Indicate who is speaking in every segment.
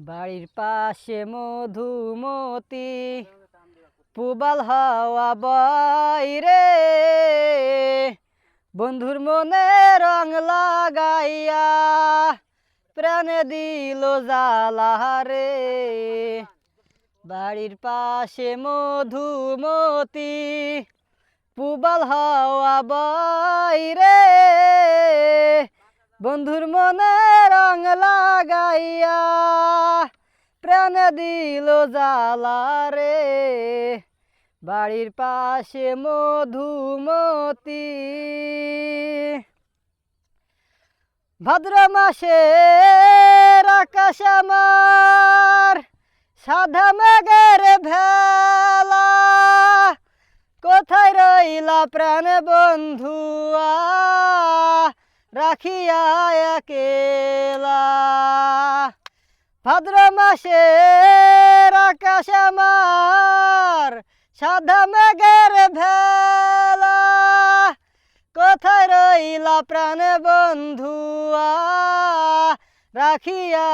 Speaker 1: বাড়ির পাশে মধুমতি, পুবাল হাওয়া বাইরে। বন্ধুর মনে রং লাগাইয়া প্রাণে দিল জ্বালা রে বাড়ির পাশে মধুমতি, পুবাল হাওয়া বাইরে। বন্ধুর মনে রং লাগাইয়া প্রাণ দিল জ্বালা রে বাড়ির পাশে মধুমতি। ভাদ্র মাসের আকাশ আমার সাদা মেঘের ভেলা। কোথায় রইলা প্রাণ বন্ধুয়া রাখিয়া একেলা। ভাদ্র মাসের আকাশ আমার, সাদা মেঘের ভেলা। কোথায় রইলা প্রাণ বন্ধুয়া রাখিয়া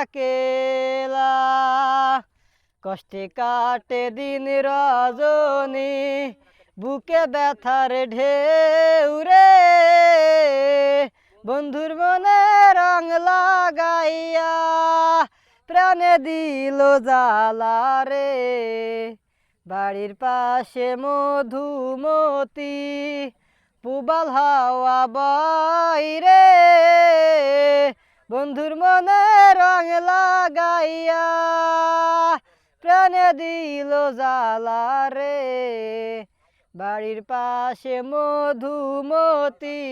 Speaker 1: একেলা। কষ্টে কাটে দিন রজনী, বুকে ব্যথার ঢেউ রে। বন্ধুর মনে রং লাগাইয়া প্রাণে দিল জ্বালা রে। বাড়ির পাশে মধুমতি, পুবাল হাওয়া বাইরে বন্ধুর মনে রং লাগাইয়া প্রাণে দিল জ্বালা রে। বাড়ির পাশে মধুমতি,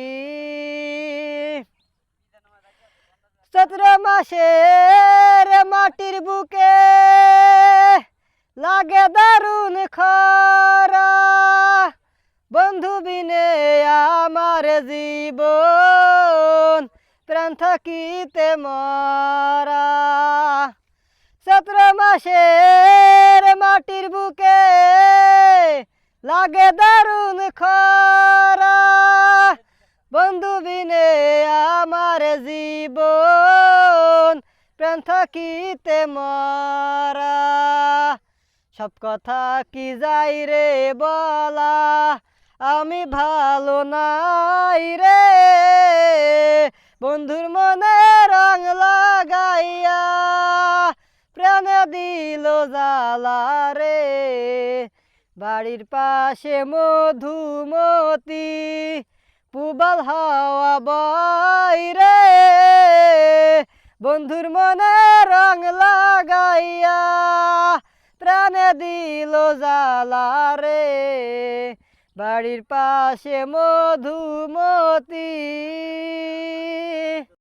Speaker 1: চৈত্র মাসের মাটির বুকে লাগে দারুণ খরা। বন্ধু বিনে আমার জীবন, প্রাণ থাকিতে মরা। সত্র মাসের মাটির বুকে লাগে দারুণ খরা। থাকিতে মরা, সব কথা কি যাই রে বলা? আমি ভালো নাই রে। বন্ধুর মনে রং লাগাইয়া প্রাণে দিল জালা রে। বাড়ির পাশে মধুমতি, পুবাল হাওয়া বাইরে বন্ধুর মনে রং লাগাইয়া প্রাণে দিল জালা রে। বাড়ির পাশে মধুমতি